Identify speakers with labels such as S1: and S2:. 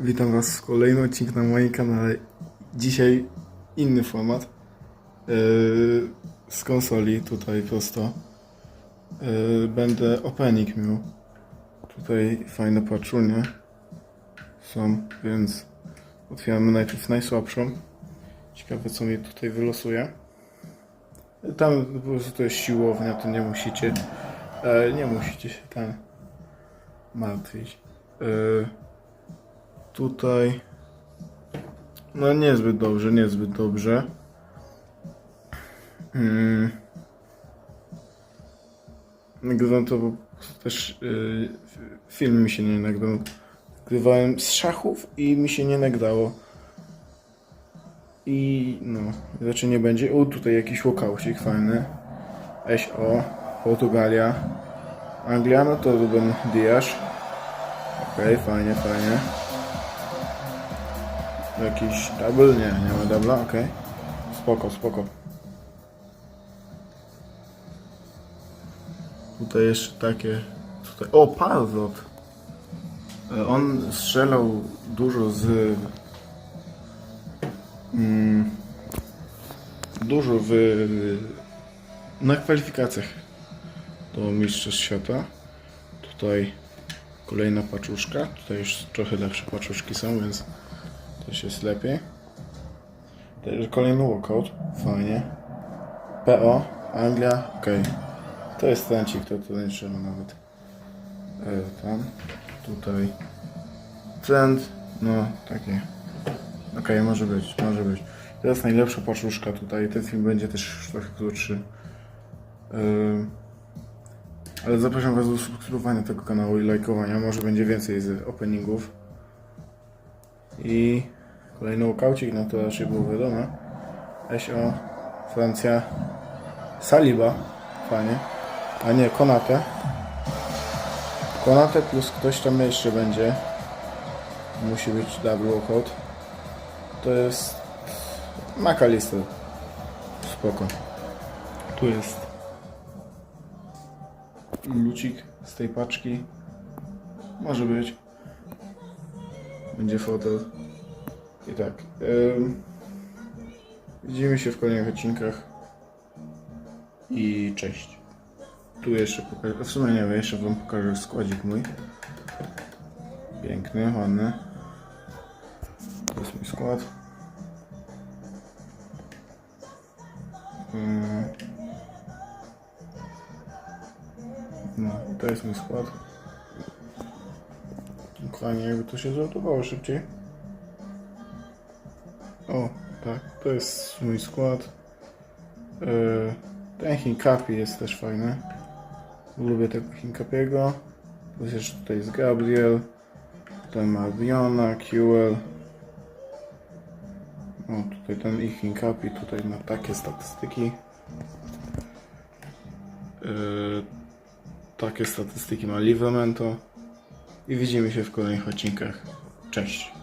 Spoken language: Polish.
S1: Witam Was w kolejnym odcinku na moim kanale. Dzisiaj inny format. Yy, z konsoli tutaj prosto. Yy, będę opening miał. Tutaj fajne paczunie są, więc otwieramy najpierw najsłabszą. Ciekawe co mi tutaj wylosuje. Tam po prostu to jest siłownia, to nie musicie, e, nie musicie się tam martwić. E, tutaj, no niezbyt dobrze, niezbyt dobrze. Mm. Nagrywam to, bo też y, film mi się nie nagrał. Nagrywałem z szachów i mi się nie nagrało. I no, raczej nie będzie. O, tutaj jakiś łokaucik fajny. SO, Portugalia. Anglia, no to Ruben Diaz. Okej, fajnie, fajnie. Jakiś double? Nie, nie ma dubla, okej. Spoko, spoko. Tutaj jeszcze takie. Tutaj. O, Parrot! E, On strzelał dużo z. Mm, dużo w. Na kwalifikacjach do Mistrzostw Świata. Tutaj kolejna paczuszka. Tutaj już trochę lepsze paczuszki są, więc też jest lepiej. Kolejny walkout. Fajnie. PO. Anglia. Okej. To jest tencik, to, to nie trzeba nawet. E, tam. Tutaj. Trend. No, takie. Okej, może być, może być. To jest najlepsza paczuszka tutaj. Ten film będzie też trochę krótszy. Ale zapraszam Was do subskrybowania tego kanału i lajkowania. Może będzie więcej z openingów. I kolejny walkaucik, no to raczej było wiadomo. SO, Francja, Saliba, fajnie. A nie, Konate. Konate plus ktoś tam jeszcze będzie. Musi być double walkout. To jest McAllister. Spoko. Tu jest lucik z tej paczki. Może być. Będzie fotel. I tak. ym, widzimy się w kolejnych odcinkach. I cześć. Tu jeszcze pokażę. W sumie nie wiem, jeszcze wam pokażę składzik mój. Piękny, ładny. To jest mój skład. Ym. No, to jest mój skład. Dokładnie, jakby to się załadowało szybciej. O, tak, to jest mój skład. Yy, ten Hinkapi jest też fajny. Lubię tego Hinkapiego. Jeszcze tutaj jest Gabriel. Tutaj ma Biona, QL. O, tutaj ten ich Hinkapi tutaj ma takie statystyki. Yy, takie statystyki ma Livramento. I widzimy się w kolejnych odcinkach. Cześć.